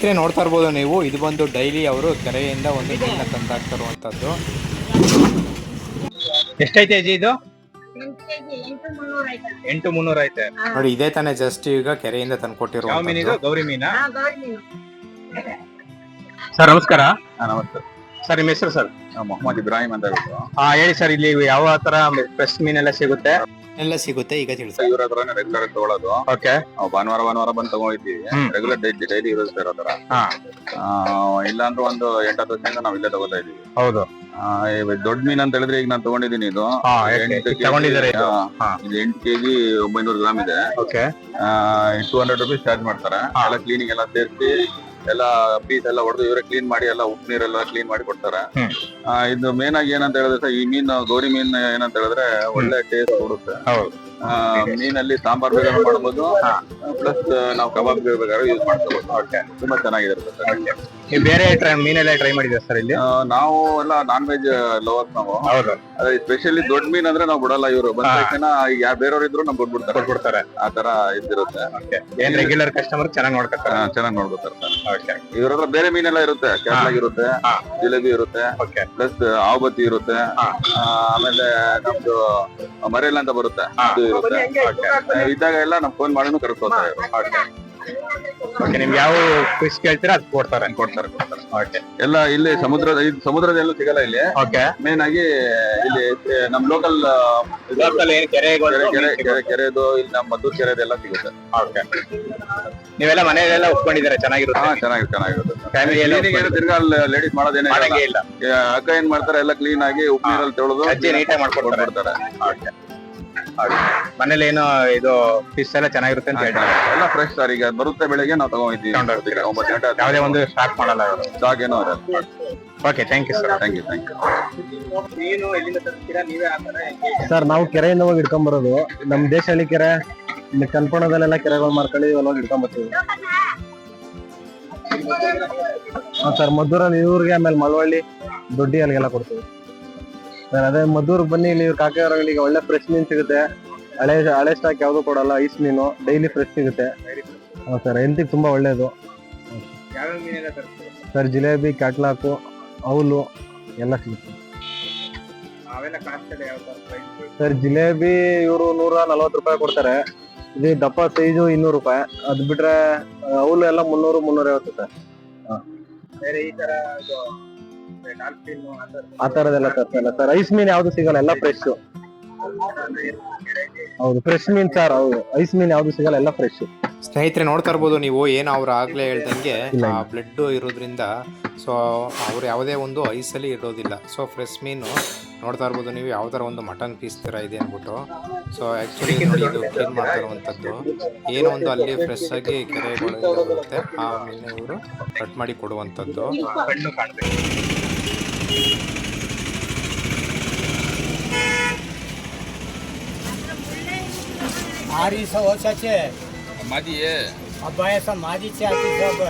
ಸ್ನೇಹಿತರೆ ನೋಡ್ತಾ ಇರ್ಬೋದು ನೀವು. ಇದು ಬಂದು ಡೈಲಿ ಅವರು ಕೆರೆಯಿಂದ ಒಂದು ಮೀನ ತಂದಾಕ್ತಾ ಅಂತದ್ದು ಎಷ್ಟೈತೆ ಅಜ್ಜಿ ಇದು? ಎಂಟು ಮುನ್ನೂರ ಐತೆ. ನೋಡಿ ಇದೇ ತಾನೇ ಜಸ್ಟ್ ಈಗ ಕೆರೆಯಿಂದ ತಂದ್ಕೊಟ್ಟಿರೋ ಮೀನ್ ಇದು ತಂದ್ಕೊಟ್ಟಿರುವಂತದ್ದು ಗೌರಿ ಮೀನಾ? ಹಾ ಗೌರಿ ಮೀನು. ಸರ್ ನಮಸ್ಕಾರ. ನಮಸ್ತೆ. ಸರ್ ನಿಮ್ಮ ಹೆಸರು ಸರ್? ಮೊಹಮ್ಮದ್ ಇಬ್ರಾಹಿಂ ಅಂತ ಹೇಳ್ಬಿಟ್ಟು ಹಾ ಹೇಳಿ ಸರ್ ಇಲ್ಲಿ ಯಾವ ತರ ಫ್ರೆಶ್ ಮೀನೆಲ್ಲ ಸಿಗುತ್ತೆ? ಎಲ್ಲ ಸಿಗುತ್ತೆ ಈಗ ತಿಳಿಸಿ. ಇವ್ರ ಹತ್ರನೇ ರೆಗ್ಯುಲರ್ ತಗೊಳ್ಳೋದು ಓಕೆ ನಾವು ಭಾನುವಾರ ಭಾನುವಾರ ಬಂದು ತಗೊಂಡಿದ್ದೀವಿ ಹ್ಮ್. ರೆಗ್ಯುಲರ್ ಡೈಲಿ ಡೈಲಿ ಸರ್ ಹತ್ರ. ಹಾ. ಇಲ್ಲ ಅಂದ್ರೆ ಒಂದು ಎಂಟತ್ತು ವರ್ಷದಿಂದ ನಾವು ಇಲ್ಲೇ ತಗೋತಾ ಇದೀವಿ ಹೌದು. ಆ, ದೊಡ್ಡ ಮೀನ್ ಅಂತ ಹೇಳಿದ್ರೆ ಈಗ ನಾನು ತಗೊಂಡಿದ್ದೀನಿ ಇದು. ಹಾ ಎಂಟು ತಗೊಂಡಿದ್ದಾರೆ ಇದು. ಹಾ, ಹಾ. ಇದು ಎಂಟು ಕೆಜಿ ಒಂಬೈನೂರು ಗ್ರಾಮ್ ಇದೆ. Okay two hundred rupees charge ಮಾಡ್ತಾರೆ. ಹಾ. ಎಲ್ಲ ಕ್ಲೀನಿಂಗ್ ಎಲ್ಲ ಸೇರಿಸಿ ಎಲ್ಲ ಪೀಸ್ ಎಲ್ಲ ಹೊಡೆದು ಇವರೇ ಕ್ಲೀನ್ ಮಾಡಿ ಎಲ್ಲ ಉಪ್ಪು ನೀರೆಲ್ಲ ಕ್ಲೀನ್ ಮಾಡಿ ಕೊಡ್ತಾರೆ. ಹ್ಮ್. ಆ, ಇದು ಮೇನ್ ಆಗಿ ಏನಂತ ಹೇಳಿದ್ರೆ ಸರ್ ಈ ಮೀನು ಗೌರಿ ಮೀನ್ ಏನಂತ ಹೇಳಿದ್ರೆ ಒಳ್ಳೆ ಟೇಸ್ಟ್ ಕೊಡುತ್ತೆ. ಮೀನಲ್ಲಿ ಸಾಂಬಾರ್ ಬೇಕಾದ್ರೂ ಮಾಡಬಹುದು ಪ್ಲಸ್ ನಾವು ಕಬಾಬ್ ಬೇಕಾದ್ರೆ ಯೂಸ್ ಮಾಡ್ಕೋಬಹುದು ತುಂಬಾ ಚೆನ್ನಾಗಿರುತ್ತೆ ಸರ್ ನೀವು ಬೇರೆ ಟ್ರೈ ಮೀನೆಲ್ಲ ಟ್ರೈ ಮಾಡಿದ್ರೆ ಸರ್ ಇಲ್ಲಿ? ನಾವು ಎಲ್ಲ ನಾನ್ ವೆಜ್ ಲವರ್ ನಾವು. ಹೌದು. ಅದೇ ಸ್ಪೆಷಲಿ ದೊಡ್ಡ ಮೀನ್ ಅಂದ್ರೆ ನಾವು ಬಿಡಲ್ಲ ಇವರು. ಬಂದ. ತಕ್ಷಣ ಯಾರು ಬೇರೆಯವ್ರು ಇದ್ರು ನಮ್ಗೆ ಕೊಟ್ಬಿಡ್ತಾರೆ. ಕೊಟ್ಬಿಡ್ತಾರೆ. ಆ ತರ ಇದಿರುತ್ತೆ ಏನ್ ರೆಗ್ಯುಲರ್ ಕಸ್ಟಮರ್ ಚೆನ್ನಾಗಿ ನೋಡ್ಕೊತಾರೆ ಚೆನ್ನಾಗಿ ನೋಡ್ಕೊತಾರೆ ಸರ್ ಓಕೆ ಇವ್ರ ಹತ್ರ ಬೇರೆ ಮೀನೆಲ್ಲ ಇರುತ್ತೆ. ಕ್ಯಾಟ್ಲಾಗ್ ಇರುತ್ತೆ. ಜಿಲೇಬಿ ಇರುತ್ತೆ. ಪ್ಲಸ್ ಆವಬತ್ತಿ ಇರುತ್ತೆ. ಆ, ಆಮೇಲೆ ನಮ್ದು ಮರೇಲ್ ಅಂತ ಬರುತ್ತೆ. ಅದು ಇರುತ್ತೆ. ಇದ್ದಾಗ ಎಲ್ಲ ನಮ್ ಫೋನ್ ಮಾಡಿನೂ ಕರ್ಸ್ಕೊತಾರೆ ಓಕೆ ನಿಮ್ಗೆ ಯಾವ ಫಿಶ್ ಕೇಳ್ತೀರಾ ಅದು ಕೊಡ್ತಾರೆ ಕೊಡ್ತಾರೆ ಕೊಡ್ತಾರೆ. ಓಕೆ ಎಲ್ಲ ಇಲ್ಲಿ ಸಮುದ್ರದ ಇದು ಸಮುದ್ರದ ಎಲ್ಲೂ ಸಿಗಲ್ಲ ಇಲ್ಲಿ. ಓಕೆ ಮೇನ್ ಆಗಿ ಇಲ್ಲಿ ನಮ್ ಲೋಕಲ್ ಲೋಕಲ್ ಏನ್ ಕೆರೆ ಕೆರೆ ಕೆರೆ ಕೆರೆದು ಇಲ್ಲಿ ನಮ್ಮ ಮದ್ದೂರ್ ಕೆರೆದೆಲ್ಲ ಸಿಗುತ್ತೆ. ಓಕೆ ನೀವೆಲ್ಲ ಮನೆಯಲ್ಲೆಲ್ಲ ಒಪ್ಕೊಂಡಿದ್ದಾರೆ ಹಾ ಚೆನ್ನಾಗಿರುತ್ತೆ ಚೆನ್ನಾಗಿ ಚೆನ್ನಾಗಿರುತ್ತೆ. ಫ್ಯಾಮಿಲಿ ಎಲ್ಲ ತಿರ್ಗಾ ಲೇಡೀಸ್ ಮಾಡೋದೇನೇ ಇಲ್ಲ. ಅಕ್ಕ ಏನ್ ಮಾಡ್ತಾರೆ ಎಲ್ಲ ಕ್ಲೀನ್ ಆಗಿ ಉಪ್ಪು ನೀರಲ್ಲಿ ತೊಳೆದು ನೀಟಾಗಿ ಮಾಡ್ಕೊಂಡು ಕೊಡ್ತಾರೆ ಮನೇಲಿ ಏನೋ ಇದು ಫಿಶ್ ಎಲ್ಲ ಚೆನ್ನಾಗಿರುತ್ತೆ ಅಂತ ಹೇಳ್ತಾರೆ. ಎಲ್ಲ ಫ್ರೆಶ್ ಸರ್ ಈಗ ಬರುತ್ತೆ ಬೆಳಿಗ್ಗೆ ನಾವು ತಗೊಂಡಿದ್ದೀವಿ? ಒಂಬತ್ತು ಗಂಟೆ ಯಾವುದೇ ಒಂದು ಸ್ಟಾರ್ಟ್ ಮಾಡಲ್ಲ ಅವರು ಸ್ಟಾಕ್ ಏನೋ ಇರಲ್ಲ. Okay thank you sir thank you thank you ಮೀನು ಎಲ್ಲಿಂದ ತರ್ತೀರಾ ನೀವೇ ಆತರ ಸರ್ ನಾವು ಕೆರೆಯಿಂದ ಹೋಗಿ ಹಿಡ್ಕೊಂಬರೋದು. ನಮ್ ದೇಶಹಳ್ಳಿ ಕೆರೆ ಇಲ್ಲಿ ಕನ್ಪಣದಲ್ಲೆಲ್ಲ ಕೆರೆಗಳು ಮಾಡ್ಕೊಳ್ಳಿ ಅಲ್ಲಿ ಹೋಗಿ ಹಾಂ ಸರ್ ಮದ್ದೂರಲ್ಲಿ ಇವ್ರಿಗೆ ಆಮೇಲೆ ಮಳವಳ್ಳಿ ದುಡ್ಡಿ ಅಲ್ಲಿಗೆಲ್ಲ ಕೊಡ್ತೀವಿ. ಸರ್ ಅದೇ ಮದ್ದೂರ್ ಬನ್ನಿ ಇಲ್ಲಿ ಕಾಕಿ ಈಗ ಒಳ್ಳೆ ಫ್ರೆಶ್ ಮೀನ್ ಸಿಗುತ್ತೆ. ಹಳೆ ಹಳೆ ಸ್ಟಾಕ್ ಯಾವುದು ಕೊಡಲ್ಲ ಐಸ್ ಮೀನು ಡೈಲಿ ಫ್ರೆಶ್ ಸಿಗುತ್ತೆ. ಹಾಂ ಸರ್ ಹೆಲ್ತಿಗೆ ತುಂಬಾ ಒಳ್ಳೇದು. ಸರ್ ಜಿಲೇಬಿ ಕ್ಯಾಟ್ಲಾಕು ಅವಲು ಎಲ್ಲ ಸಿಗುತ್ತೆ. ಸರ್ ಜಿಲೇಬಿ ಇವರು ನೂರ ನಲ್ವತ್ತು ರೂಪಾಯಿ ಕೊಡ್ತಾರೆ. ಇದು ದಪ್ಪ ಸೈಜು ಇನ್ನೂರು ರೂಪಾಯಿ. ಅದ್ ಬಿಟ್ರೆ ಅವಲು ಎಲ್ಲ ಮುನ್ನೂರು ಮುನ್ನೂರ ಐವತ್ತು ಸರ್ ಆ ತರ ಆ ತರದೆಲ್ಲ ಸರ್ ಐಸ್ ಮೀನ್ ಯಾವ್ದು ಸಿಗಲ್ಲ ಎಲ್ಲ ಫ್ರೆಶ್ ಹೌದು ಫ್ರೆಶ್ ಮೀನ್ ಸರ್ ಹೌದು. ಐಸ್ ಮೀನ್ ಯಾವ್ದು ಸಿಗಲ್ಲ ಎಲ್ಲ ಫ್ರೆಶ್ ಸ್ನೇಹಿತರೆ ನೋಡ್ತಾ ಇರ್ಬೋದು ನೀವು ಏನು ಅವ್ರು ಆಗ್ಲೇ ಹೇಳ್ದಂಗೆ. ಬ್ಲಡ್ ಇರೋದ್ರಿಂದ ಸೊ ಅವ್ರು ಯಾವುದೇ ಒಂದು ಐಸಲ್ಲಿ ಇರೋದಿಲ್ಲ. ಸೊ ಫ್ರೆಶ್ ಮೀನು ನೋಡ್ತಾ ಇರ್ಬೋದು ನೀವು ಯಾವ ಥರ ಒಂದು ಮಟನ್ ಪೀಸ್ ಥರ ಇದೆ ಅಂದ್ಬಿಟ್ಟು. ಸೊ ಆ್ಯಕ್ಚುಲಿ ನೋಡಿ ಇದು ಕ್ಲೀನ್ ಮಾಡ್ತಾ ಇರುವಂಥದ್ದು. ಏನೋ ಒಂದು ಅಲ್ಲಿ ಫ್ರೆಶ್ ಆಗಿ ಕೆರೆ ಬರುತ್ತೆ ಆ ಮೀನು ಇವರು ಕಟ್ ಮಾಡಿ ಕೊಡುವಂಥದ್ದು. હારી સૌ ઓછા છે માજી એ અભાય સૌ માજી છે આખી સબ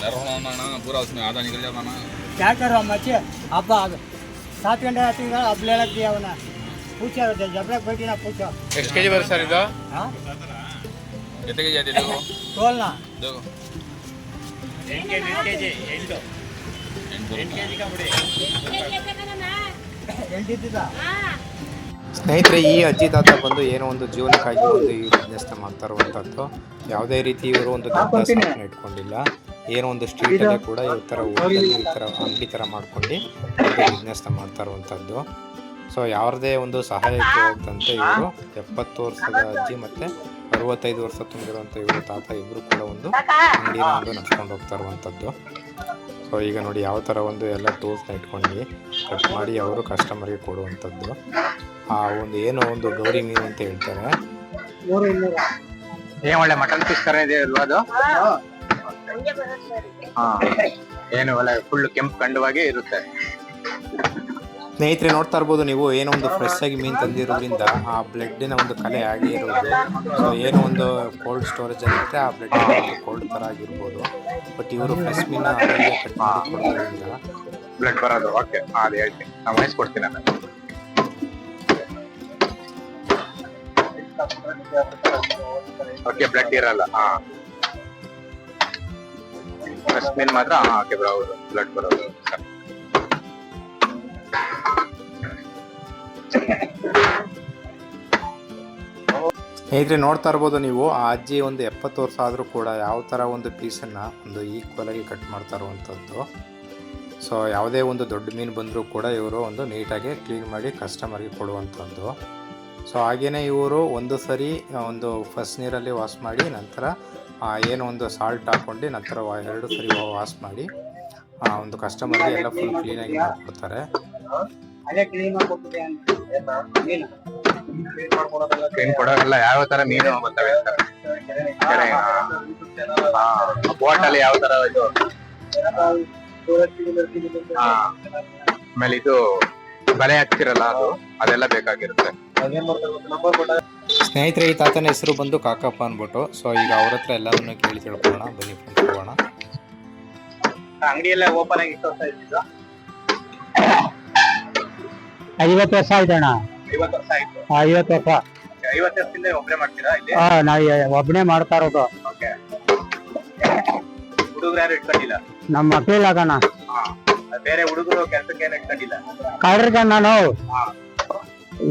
દરહોણાના પૂરા ઉસમે આધા નીકળ જવાના क्या કરવામાં છે અબ્બા સાત ગંડા હતી અબ્લેલા દેવાના પૂછ્યા હતા જબરા ભેટીના પૂછો ಎಷ್ಟು ಕೆಜಿ ಬರುತ್ತೆ ಸರ್ ಇದು હા ಎತ್ತಿಗೆ ಜಾತಿ ತಗೋ ತೋಲ್ના ತಗೋ ಎಂಟು ಸ್ನೇಹಿತರೆ ಈ ಅಜ್ಜಿ ತಾತ ಬಂದು ಏನೋ ಒಂದು ಜೀವನಕ್ಕಾಗಿ ಒಂದು ಈ ಬಿಸ್ನೆಸ್ನ ಮಾಡ್ತಾ ಇರುವಂಥದ್ದು. ಯಾವುದೇ ರೀತಿ ಇವರು ಒಂದು ದೊಡ್ಡ ಸ್ಥಾಪನೆ ಇಟ್ಕೊಂಡಿಲ್ಲ. ಏನೋ ಒಂದು ಸ್ಟ್ರೀಟಲ್ಲೇ ಕೂಡ ಈ ಥರ ಊರಲ್ಲಿ ಈ ಥರ ಅಂಗಡಿ ಥರ ಮಾಡ್ಕೊಂಡು ಬಿಸ್ನೆಸ್ ಬಿಸ್ನೆಸ್ನ ಮಾಡ್ತಾ ಇರುವಂಥದ್ದು. ಸೊ ಯಾರದೇ ಒಂದು ಸಹಾಯಕ್ಕೆ ಹೋಗ್ದಂತೆ ಇವರು ಎಪ್ಪತ್ತು ವರ್ಷದ ಅಜ್ಜಿ ಮತ್ತು ಅರವತ್ತೈದು ವರ್ಷ ತುಂಬಿರುವಂಥ ಇವರು ತಾತ ಇಬ್ಬರು ಕೂಡ ಒಂದು ಅಂಗಡಿನ ಒಂದು ನಡ್ಸ್ಕೊಂಡು ಹೋಗ್ತಾ ಇರುವಂಥದ್ದು. ಸೊ ಈಗ ನೋಡಿ ಯಾವ ಥರ ಒಂದು ಎಲ್ಲ ಟೂಲ್ಸ್ನ ಇಟ್ಕೊಂಡು ಕಟ್ ಮಾಡಿ ಅವರು ಕಸ್ಟಮರ್ಗೆ ಕೊಡುವಂಥದ್ದು. ಆ ಒಂದು ಏನೋ ಒಂದು ಗೌರಿ ಮೀನು ಅಂತ ಹೇಳ್ತಾರೆ. ಏನ್ ಒಳ್ಳೆ ಮಟನ್ ಪೀಸ್ ತರ ಇದೆ ಅಲ್ವಾ ಅದು? ಏನು ಒಳ್ಳೆ ಫುಲ್ ಕೆಂಪು ಕಂಡವಾಗಿ ಇರುತ್ತೆ. ಸ್ನೇಹಿತರೆ ನೋಡ್ತಾ ಇರ್ಬೋದು ನೀವು ಏನೋ ಒಂದು ಫ್ರೆಶ್ ಆಗಿ ಮೀನು ತಂದಿರೋದ್ರಿಂದ ಆ ಬ್ಲಡ್ಡಿನ ಒಂದು ಕಲೆ ಆಗಿ ಇರೋದು. ಸೊ ಏನೋ ಒಂದು ಕೋಲ್ಡ್ ಸ್ಟೋರೇಜ್ ಇರುತ್ತೆ ಆ ಬ್ಲಡ್ ಕೋಲ್ಡ್ ಥರ ಆಗಿರ್ಬೋದು. ಬಟ್ ಇವರು ಫ್ರೆಶ್ ಮೀನು ಅಲ್ಲೇ ಕಟ್ ಮಾಡಿ ಕೊಡೋದ್ರಿಂದ ಬ್ಲಡ್ ಬರೋದು. ಓಕೆ ಅದು ಹೇಳ್ತೀನಿ ನಾವು ವಹಿಸ್ಕೊಡ್ತೀನಿ ನಾನು. ಓಕೆ ಬ್ಲಡ್ ಇರಲ್ಲ ಹಾ ಫ್ರೆಶ್ ಮೀನ್ ಮಾತ್ರ ಹಾ ಓಕೆ ಬ್ರೋ ಹೌದು. ಬ್ಲಡ್ ಬರೋದು. ಸ್ನೇಹಿತರೆ, ನೋಡ್ತಾ ಇರ್ಬೋದು ನೀವು, ಆ ಅಜ್ಜಿ ಒಂದು ಎಪ್ಪತ್ತು ವರ್ಷ ಆದರೂ ಕೂಡ ಯಾವ ಥರ ಒಂದು ಪೀಸನ್ನು ಒಂದು ಈಕ್ವಲಾಗಿ ಕಟ್ ಮಾಡ್ತಾ ಇರುವಂಥದ್ದು ಸೊ ಯಾವುದೇ ಒಂದು ದೊಡ್ಡ ಮೀನು ಬಂದರೂ ಕೂಡ ಇವರು ಒಂದು ನೀಟಾಗಿ ಕ್ಲೀನ್ ಮಾಡಿ ಕಸ್ಟಮರ್ಗೆ ಕೊಡುವಂಥದ್ದು ಸೊ ಹಾಗೆಯೇ ಇವರು ಒಂದು ಸರಿ ಒಂದು ಫಸ್ಟ್ ನೀರಲ್ಲಿ ವಾಶ್ ಮಾಡಿ, ನಂತರ ಏನು ಒಂದು ಸಾಲ್ಟ್ ಹಾಕ್ಕೊಂಡು ನಂತರ ಎರಡು ಸರಿ ವಾಶ್ ಮಾಡಿ ಒಂದು ಕಸ್ಟಮರ್ಗೆ ಎಲ್ಲ ಫುಲ್ ಕ್ಲೀನಾಗಿ ಮಾಡಿಕೊಡ್ತಾರೆ. ಅದೇ ಕ್ಲೀನ್ ಮಾಡ್ಕೊಟ್ಟಿದೆ ಮೀನು ಕ್ಲೀನ್ ಕೊಡೋಲ್ಲ ಯಾವ ತರ ಮೀನು ಬರ್ತವೆ ಬೋಟ್ ಅಲ್ಲಿ ಯಾವ ತರ ಇದು. ಆಮೇಲೆ ಇದು ಬಲೆ ಹಾಕ್ತಿರಲ್ಲ ಅದು? ಅದೆಲ್ಲ ಬೇಕಾಗಿರುತ್ತೆ. ಸ್ನೇಹಿತರೆ ಈ ತಾತನ ಹೆಸರು ಬಂದು ಕಾಕಪ್ಪ ಅಂದ್ಬಿಟ್ಟು. ಸೊ ಈಗ ಅವ್ರ ಹತ್ರ ಎಲ್ಲವನ್ನೂ ಕೇಳಿ ತಿಳ್ಕೊಳ್ಳೋಣ. ಬನ್ನಿ ಫ್ರೆಂಡ್ಸ್ ಹೋಗೋಣ ಅಂಗಡಿ ಎಲ್ಲ ಓಪನ್ ಆಗಿ ಇಟ್ಟು ಐವತ್ತು ವರ್ಷ ಆಯ್ತಣ್ಣ ಐವತ್ತು ವರ್ಷ ಆಯ್ತು. ಐವತ್ತು ವರ್ಷ. ಐವತ್ತು ವರ್ಷದಿಂದ ಒಬ್ಬರೇ ಮಾಡ್ತೀರಾ ಇಲ್ಲಿ? ಹಾ ನಾವು ಒಬ್ಬನೇ ಮಾಡ್ತಾ ಇರೋದು. ಓಕೆ ಹುಡುಗರು ಯಾರು ಇಟ್ಕೊಂಡಿಲ್ಲ? ನಮ್ಮ ಮಕ್ಕಳಿಲ್ಲಾಗಣ ಕಣ್ಣ ಬೇರೆ ಹುಡುಗರು ಕೆಲಸಕ್ಕೆ ಏನು ಇಟ್ಕೊಂಡಿಲ್ಲ? ಕಳ್ರಿಗೆ ನಾನು.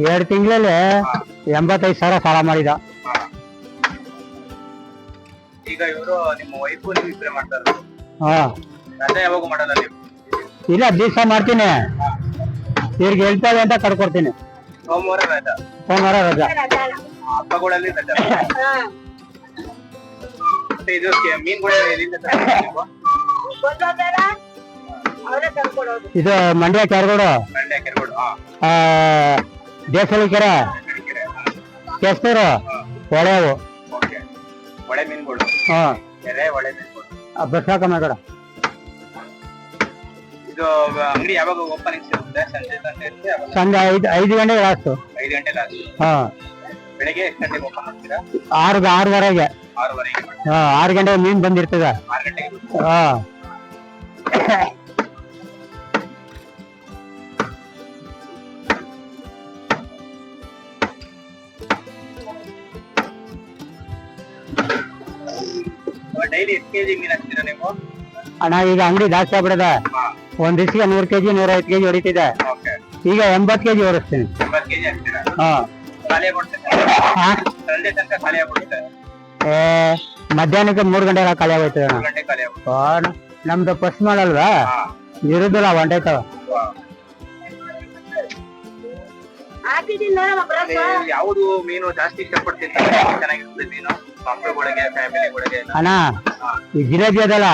ಎರಡು ತಿಂಗಳಲ್ಲಿ ಎಂಬತ್ತೈದು ಸಾವಿರ ಸಾಲ ಮಾಡಿದ. ಈಗ ಇವರು ನಿಮ್ಮ ವೈಫು ನೀವು ಇಬ್ಬರೇ ಮಾಡ್ತಾ ಇರೋದು? ಹಾ. ಅದೇ ಯಾವಾಗ ಮಾಡಲ್ಲ ನೀವು? ಇಲ್ಲ ದಿವಸ ಮಾಡ್ತೀನಿ. ಇವ್ರಿಗೆ ಹೇಳ್ತಾವೆ ಅಂತ ಕರ್ಕೊಡ್ತೀನಿ. ಸೋಮವಾರ ರಜಾ. ಸೋಮವಾರ ರಜಾ ಹಬ್ಬಗಳಲ್ಲಿ ರಜಾ ಮತ್ತೆ ಇದು ಮೀನ್ಗಳು ಎಲ್ಲಿಂದ ತರ್ತೀರಾ ಮಂಡ್ಯ ಕೆರಗೋಡು. ಮಂಡ್ಯ ಕೆರೆಗೋಡು ಹಾ. ಆ, ದೇಸಳಿ ಕೆರೆ. ಕೆಸ್ತೂರು ಹೊಳೆವು. ಹೊಳೆ ಮೀನ್ಗಳು. ಹಾ. ಕೆರೆ ಹೊಳೆ ಮೀನ್ಗಳು. ಬಸ್ ಹಾಕಮ್ಮ ಇದು ಅಂಗಡಿ ಯಾವಾಗ ಓಪನಿಂಗ್ ಇರುತ್ತೆ ಸಂಜೆ ಸಂಜೆ ಇರುತ್ತೆ ಯಾವಾಗ? ಸಂಜೆ ಐದು ಐದು ಗಂಟೆಗೆ ಲಾಸ್ಟು ಐದು ಗಂಟೆ ಲಾಸ್ಟ್ ಹಾ. ಬೆಳಿಗ್ಗೆ ಎಷ್ಟು ಗಂಟೆಗೆ ಓಪನ್ ಮಾಡ್ತೀರಾ? ಆರು ಆರೂವರೆಗೆ. ಆರೂವರೆಗೆ? ಹಾ ಆರು ಗಂಟೆಗೆ ಮೀನ್ ಬಂದಿರ್ತದ. ಆರು ಗಂಟೆಗೆ. ಹಾ. ಡೈಲಿ ಎಷ್ಟು ಕೆಜಿ ಮೀನ್ ಹಾಕ್ತೀರಾ ನೀವು? ಅಣ್ಣ ಈಗ ಅಂಗಡಿ ಜಾಸ್ತಿ ಆಗ್ಬಿಡದೆ. ಒಂದ್ ದಿವಸಕ್ಕೆ ನೂರ್ ಕೆಜಿ ನೂರೈವತ್ತು ಕೆಜಿ ಹೊಡಿತಿದೆ. ಓಕೆ ಈಗ ಎಂಬತ್ ಕೆಜಿ ಹೊಡಿಸ್ತೀನಿ ಎಂಬತ್ತು ಕೆಜಿ ಹಾಕ್ತೀರಾ? ಹಾ. ಖಾಲಿ ಆಗ್ಬಿಡುತ್ತೆ. ಹಾ? ಸಂಜೆ ತನಕ ಖಾಲಿ ಆಗ್ಬಿಡುತ್ತೆ. ಏ, ಮಧ್ಯಾಹ್ನಕ್ಕೆ ಮೂರ್ ಗಂಟೆಗೆ ಖಾಲಿ ಆಗೋಯ್ತದೆ ಅಣ್ಣ. ಮೂರು ಗಂಟೆ ಖಾಲಿ ಆಗ್ಬಿಡುತ್ತೆ. ಆ, ನ- ನಮ್ದು ಫಸ್ಟ್ ಮಾಡಲ್ವಾ? ಹಾ. ಇರುದಿಲ್ಲ ಹೊಂಟೈತವ ಹಾ. ಹಾಕಿದ್ದೀನಿ ನೋಡಮ್ಮ ಮತ್ತೆ ಬ್ರಷ್ ಯಾವುದು ಮೀನು ಜಾಸ್ತಿ ಇಷ್ಟಪಡ್ತೀನಿ ಚೆನ್ನಾಗಿರ್ತದೆ ಮೀನು. ಅಣ್ಣ ಈ ಜಿಲೇಬಿ ಅದಲ್ಲ?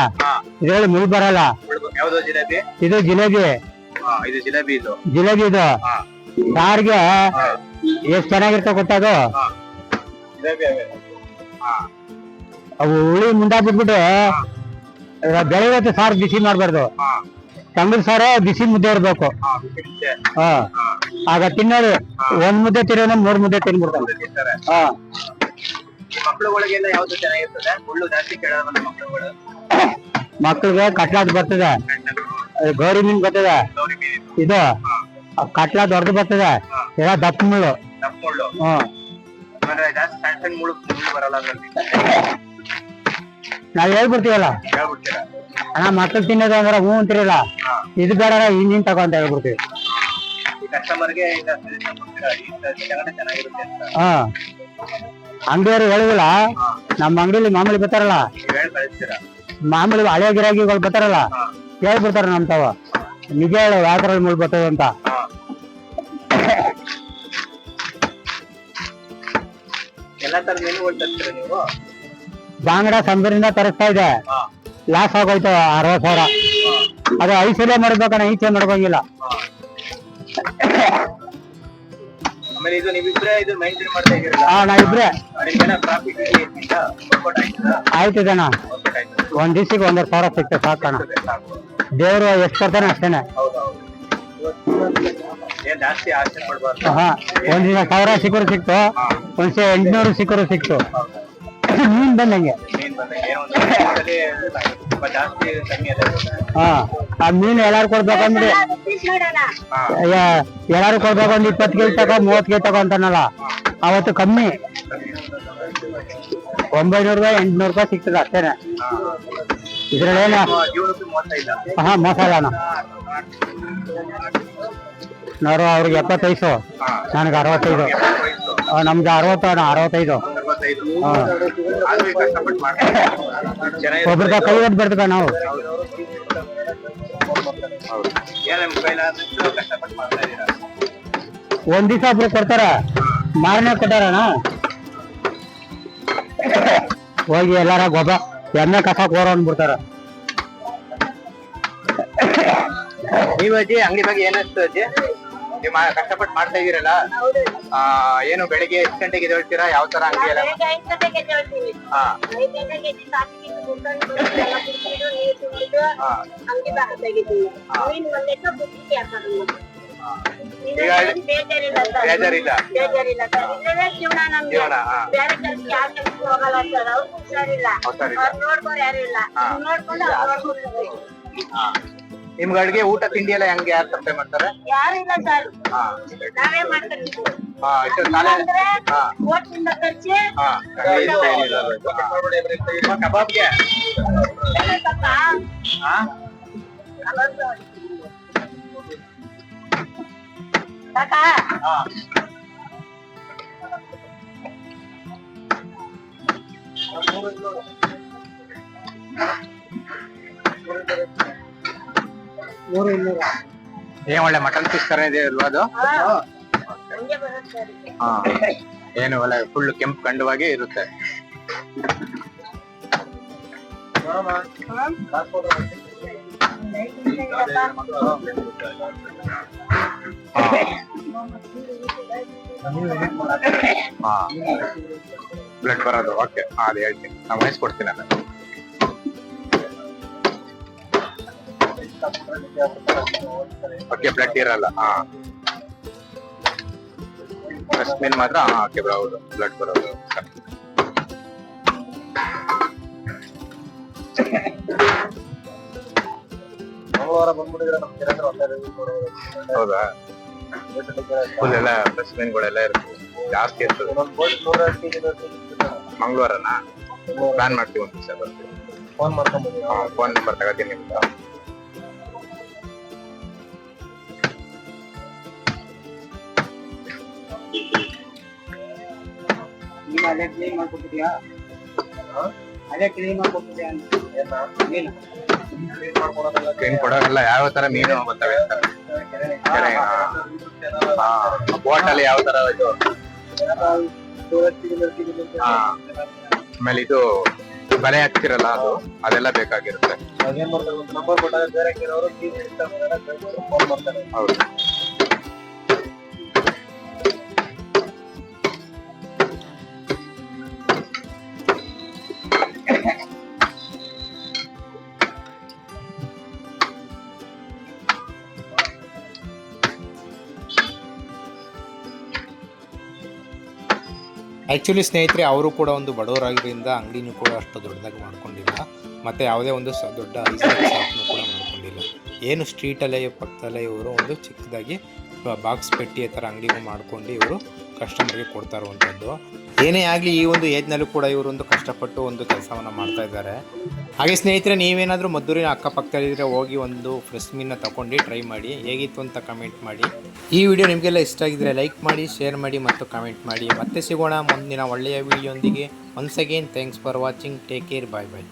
ಇದ್ರಲ್ಲಿ ಮುಳ್ ಬರಲ್ಲ. ಯಾವ್ದು ಜಿಲೇಬಿ? ಇದು ಜಿಲೇಬಿ. ಇದು ಜಿಲೇಬಿ ಇದು. ಜಿಲೇಬಿ ಇದು. ಹಾ. ಸಾರ್ಗೆ ಎಷ್ಟ್ ಚೆನ್ನಾಗಿರ್ತ ಗೊತ್ತಾದು ಅವೇ. ಹುಳಿ ಮುಂದಾಗ್ಬಿಟ್ಬಿಟ್ಟು ಬೆಳೆ ಹೊತ್ತು ಸಾರು ಬಿಸಿ ಮಾಡ್ಬಾರ್ದು. ತಮಿಳ್ ತಂಗಿನ ಸಾರು ಬಿಸಿ ಮುದ್ದೆ ಇರ್ಬೇಕು. ಆಗ ತಿನ್ನೋದು ಒಂದ್ ಮುದ್ದೆ ತಿನ್ನೋನು ಮೂರ್ ಮುದ್ದೆ ತಿನ್ಬಿಡ್ತಾರೆ. ಹಾ. ಈ ಮಕ್ಕಳುಗಳಿಗೆಲ್ಲ ಯಾವ್ದು ಚೆನ್ನಾಗಿರ್ತದೆ ಮುಳ್ಳು ಜಾಸ್ತಿ ಮಕ್ಳುಗಳು? ಮಕ್ಳಿಗೆ ಕಟ್ಲಾದ್ ಬರ್ತದೆ. ಗೌರಿ ಮೀನ್ ಬರ್ತದೆ. ಇದು ಕಟ್ಲಾ ದೊಡ್ಡದು ಬರ್ತದೆ. ಎಲ್ಲ ದಪ್ಪ ಮುಳ್ಳು ದಪ್ಪ ಮುಳ್ಳು ಹ್ಮ್ ಆಮೇಲೆ ಜಾಸ್ತಿ ಸಣ್ಣ ಸಣ್ಣ ಮುಳ್ಳು ಮುಳ್ಳು ಬರಲ್ಲ ಅದ್ರಲ್ಲಿ. ನಾವ್ ಹೇಳ್ಬಿಡ್ತೀವಲ್ಲ? ಹೇಳ್ಬಿಡ್ತೀರಾ? ಅಣ್ಣ ಮಕ್ಳು ತಿನ್ನೋದು ಅಂದ್ರೆ ಹೂ ಅಂತಿರಲ್ಲ? ಇದು ಬೇಡ ಹಿಂದಿನ ತಗೋ ಅಂತ ಹೇಳ್ಬಿಡ್ತೀವಿ. ಕಸ್ಟಮರ್ಗೆ ಚೆನ್ನಾಗಿರುತ್ತೆ ಹಾ. ಅಂಗಡಿಯವರು ಹೇಳುದಿಲ್ಲ ನಮ್ಮ ಅಂಗಡಿಲಿ ಮಾಮೂಲಿ ಬರ್ತಾರಲ್ಲ? ಮಾಮೂಲಿ ಹಳೆ ಗಿರಾಕಿಗಳು ಬರ್ತಾರಲ್ಲ ಹೇಳ್ಬಿಡ್ತಾರ ನಮ್ ತಾವ. ನಿಜ ಹೇಳು ಯಾವ ಮೂಲ ಬರ್ತದ ಅಂತ. ಬಾಂಗಡ ಸಂಬರಿಂದ ತರಿಸ್ತಾ ಇದೆ. ಲಾಸ್ ಆಗೋಯ್ತು ಅರವತ್ ಸಾವಿರ. ಅದು ಐಸಲೇ ಮಾಡ್ಬೇಕಣ್ಣ ಈಚೆ ಮಾಡ್ಕೊಂಗಿಲ್ಲ ಆಮೇಲೆ ಇದು ನೀವಿಬ್ರೇ ಇದು ಮೈಂಟೈನ್ ಮಾಡ್ತಾ ಇದ್ದೀರಲ್ಲ? ಹಾ ನಾ ಇಬ್ರೆ. ನಿಮ್ಗೇನ ಪ್ರಾಫಿಟ್ ಇದೆಯಾ ವರ್ಕೌಟ್ ಆಯ್ತದಾ ಆಯ್ತದಣ್ಣ ಆಯ್ತು ಒಂದ್ ಒಂದೂವರೆ ಸಾವಿರ ಸಿಕ್ತೆ ಸಾಕಣ್ಣ ಸಾಕು ದೇವ್ರು ಎಷ್ಟ್ ಕೊಡ್ತಾನೆ ಅಷ್ಟೇನೆ. ಹೌದೌದು. ಏನ್ ಜಾಸ್ತಿ ಆಸೆ ಪಡ್ಬಾರ್ದು. ಹಾ ಒಂದಿನ ದಿನ ಸಾವಿರ ಸಿಕ್ಕರು ಸಿಕ್ತು ಒಂದ್ಸೆ ಎಂಟ್ನೂರು ಸಿಕ್ಕರು ಸಿಕ್ತು. ಮೀನ್ ಬಂದಂಗೆ. ಮೀನ್ ಬಂದಾಗ ಏನೋ ಒಂದು ವರ್ಷದಲ್ಲಿ ಸ್ವಲ್ಪ ಜಾಸ್ತಿ ಕಮ್ಮಿ ಅದ ಹಾ ಆ ಮೀನ್ ಎಲ್ಲಾರು ಕೊಡ್ಬೇಕಂದ್ರೆ ಎಲ್ಲಾರು ಕೊಡ್ಬೇಕು ಒಂದ್ ಇಪ್ಪತ್ತು ಕೆಜಿ ತಗೋ ಮೂವತ್ತು ಕೆಜಿ ತಗೋ ಅಂತಾನಲ್ಲ. ಅವತ್ತು ಕಮ್ಮಿ. ಒಂಬೈನೂರು ರೂಪಾಯಿ ಎಂಟ್ನೂರು ರೂಪಾಯಿ ಸಿಗ್ತದೆ ಅಷ್ಟೇನೆ. ಇದ್ರಲ್ಲೇನ ಹಾ ಮೂವತ್ತೈದು ಹಾಂ ಮಸಾಲ ಅಣ್ಣ. ನೋಡು ಅವ್ರಿಗೆ ಎಪ್ಪತ್ತೈದು. ನನಗೆ ಅರವತ್ತೈದು. ನಮ್ಗೆ ಅರವತ್ತು ಅಣ್ಣ ಅರವತ್ತೈದು. ಒಬ್ರಿಗೆ ಕೈ ಒಟ್ಟು ಬರ್ತದ ನಾವು? ಒಂದ್ ದಿವಸ ಒಬ್ರು ಕೊಡ್ತಾರ. ಮಾರನೇ ಕೊಟ್ಟಾರಣ ಹೋಗಿ ಎಲ್ಲಾರ ಗೊಬ್ಬ ಎಮ್ಮೆ ಕಸ ಕೋರ ಅಂದ್ಬಿಡ್ತಾರ. ನೀವು ಅಜ್ಜಿ ಅಂಗಡಿ ಬಗ್ಗೆ ಏನಿಸ್ತು ಅಜ್ಜಿ? ನೀವು ಕಷ್ಟಪಟ್ಟು ಮಾಡ್ತಾ ಇದೀರಲ್ಲ? ಆ, ಏನು ಬೆಳಿಗ್ಗೆ ಎಷ್ಟು ಗಂಟೆಗೆ ಎದ್ದೇಳ್ತೀರಾ? ಯಾವ ತರ ಅಂಗಡಿ ಎಲ್ಲ? ಬೆಳಗ್ಗೆ ಐದು ಗಂಟೆಗೆ ಎದ್ದೇಳ್ತೀವಿ. ಹಾ. ಐದು ಗಂಟೆಗೆ ಎದ್ದು ಕಾಫಿ ಗೀಫಿ ಕುಡ್ಕೊಂಡು ಬಂದು ಎಲ್ಲ ಕುಡ್ಕೊಂಡು ನೀರು ಕುಡಿದು ಹಾ. ಅಂಗಡಿ ಬಾಕ ತೆಗಿತೀವಿ. ಮೀನು ಬಂದೈತೆ ಬುದ್ಧಿ ಹಾಕೋದು ಈಗ ಅಲ್ಲಿ- ಬೇಜಾರಿಲ್ಲ ಸರ್ ಬೇಜಾರಿಲ್ಲ. ಬೇಜಾರಿಲ್ಲ ಸರ್ ಇಲ್ಲವೇ ಜೀವನ ನಮ್ಗೆ. ಜೀವನ, ಹಾ. ಬೇರೆ ಕೆಲ್ಸ ಯಾವ ಕೆಲ್ಸ ಹೋಗಲ್ಲ ಸರ್ ಅವ್ರು ಹುಷಾರಿಲ್ಲ. ಹುಷಾರಿಲ್ಲ. ಅವ್ರು ನೋಡ್ಕೊಂಡು ಯಾರು ಇಲ್ಲ. ನಾವ್ ನೋಡ್ಕೊಂಡು ಅವ್ರು ನೋಡ್ಕೊಂಡು ನಿಮ್ಗೆ ಅಡ್ಗೆ ಊಟ ತಿಂಡಿ ಎಲ್ಲ ಹೆಂಗೆ ಯಾರು ಸಪ್ಲೈ ಮಾಡ್ತಾರೆ? ಯಾರು ಇಲ್ಲ ಸರ್. ಹಾ. ನಾವೇ ಮಾಡ್ತೀವಿ. ಹಾ ಇಷ್ಟು ಕಾಲ ಅಂದ್ರೆ ಹಾ. ಓಟ್ಲಿಂದ ಖರ್ಚು ಹಾ ಇದು ಏನಿಲ್ಲ. ಅದು. ಹಾ. ಕಬಾಬ್ಗೆ? ಸ್ವಲ್ಪ ಹಾ? ಕಾಕಾ? ಹಾ. ಏನ್ ಒಳ್ಳೆ ಮಟನ್ ಪೀಸ್ ತರ ಇದೆ ಅಲ್ವಾ ಅದು? ಹಾ. ಏನು ಒಳ್ಳೆ ಫುಲ್ ಕೆಂಪು ಕಂಡವಾಗೆ ಇರುತ್ತೆ. ಹಾ. ಬ್ಲಡ್ ಬರೋದು. ಓಕೆ ಅದು ಹೇಳ್ತೀನಿ. ನಾವು ವಹಿಸ್ಕೊಡ್ತೀನಿ ಅದನ್ನ ಓಕೆ ಬ್ಲಡ್ ಇರಲ್ಲ ಹಾ. ಫಸ್ಟ್ ಮೀನ್ ಮಾತ್ರ ಹಾ ಓಕೆ ಹೌದು ಬ್ಲಡ್ ಬರೋದು. ಮಂಗಳವಾರ ಬಂದ್ಬಿಟ್ಟಿದ್ರೆ ನಮ್ ಕೆರೆ ಹತ್ರ ಒಳ್ಳೆ review ಕೊಡೋರು. ಹೌದಾ ಫುಲ್ ಎಲ್ಲ ಫ್ರೆಶ್ ಮೀನ್ಗಳೆಲ್ಲ ಇರುತ್ತೆ. ಜಾಸ್ತಿ ಇರ್ತದೆ. ಒಂದೊಂದ್ boat ನೂರೈವತ್ತು kg, ಇನ್ನೂರು kg ಇರ್ತದೆ. ಮಂಗಳವಾರನ? ಪ್ಲಾನ್ ಮಾಡ್ತೀವಿ ಒಂದು ದಿವಸ ಬರ್ತೀವಿ ಫೋನ್ ಮಾಡ್ಕೊಂಡ್ ಬನ್ನಿ. ಫೋನ್ ನಂಬರ್ ತಗೋತೀನಿ ನಿಮ್ದು ಅಲ್ಲೇ ಕ್ಲೀನ್ ಮಾಡ್ಕೊಟ್ಟಿದ್ಯಾ? ಅಲ್ಲೇ ಕ್ಲೀನ್ ಮಾಡ್ಕೊಟ್ಟಿದ್ಯಾ? ನೀನು ಕ್ಲೀನ್ ಯಾವ ತರ ಮೀನು ಬರ್ತವೆ ಬೋಟ್ ಅಲ್ಲಿ ಯಾವ ತರ ಇದು? ಆಮೇಲೆ ಇದು ಬಲೆ ಹಾಕ್ತಿರಲ್ಲ ಅದು? ಅದೆಲ್ಲ ಬೇಕಾಗಿರುತ್ತೆ. ಅದೇನ್ ಆ್ಯಕ್ಚುಲಿ ಸ್ನೇಹಿತರೆ, ಅವರು ಕೂಡ ಒಂದು ಬಡವರಾಗಿದ್ದರಿಂದ ಅಂಗಡಿನೂ ಕೂಡ ಅಷ್ಟು ದೊಡ್ಡದಾಗಿ ಮಾಡ್ಕೊಂಡಿಲ್ಲ. ಮತ್ತು ಯಾವುದೇ ಒಂದು ದೊಡ್ಡ ಐಸ್ ಶಾಪ್ನೂ ಕೂಡ ಮಾಡ್ಕೊಂಡಿಲ್ಲ. ಏನು ಸ್ಟ್ರೀಟಲ್ಲೇ ಪಕ್ಕದಲ್ಲೇ ಇವರು ಒಂದು ಚಿಕ್ಕದಾಗಿ ಬಾಕ್ಸ್ ಪೆಟ್ಟಿಯ ಥರ ಅಂಗಡಿಗೂ ಮಾಡಿಕೊಂಡು ಇವರು ಕಸ್ಟಮರ್ಗೆ ಕೊಡ್ತಾ ಇರುವಂಥದ್ದು. ಏನೇ ಆಗಲಿ ಈ ಒಂದು ಏಜ್ನಲ್ಲೂ ಕೂಡ ಇವರು ಒಂದು ಕಷ್ಟಪಟ್ಟು ಒಂದು ಕೆಲಸವನ್ನು ಮಾಡ್ತಾ ಇದ್ದಾರೆ. ಹಾಗೆ ಸ್ನೇಹಿತರೆ, ನೀವೇನಾದರೂ ಮದ್ದೂರಿನ ಅಕ್ಕಪಕ್ಕದಲ್ಲಿದ್ದರೆ ಹೋಗಿ ಒಂದು ಫ್ರೆಶ್ ಮೀನ ತಗೊಂಡು ಟ್ರೈ ಮಾಡಿ, ಹೇಗಿತ್ತು ಅಂತ ಕಮೆಂಟ್ ಮಾಡಿ. ಈ ವಿಡಿಯೋ ನಿಮಗೆಲ್ಲ ಇಷ್ಟ ಆಗಿದ್ರೆ ಲೈಕ್ ಮಾಡಿ ಶೇರ್ ಮಾಡಿ ಮತ್ತು ಕಮೆಂಟ್ ಮಾಡಿ. ಮತ್ತೆ ಸಿಗೋಣ ಮುಂದಿನ ಒಳ್ಳೆಯ ವಿಡಿಯೋಂದಿಗೆ once again thanks for watching take care bye bye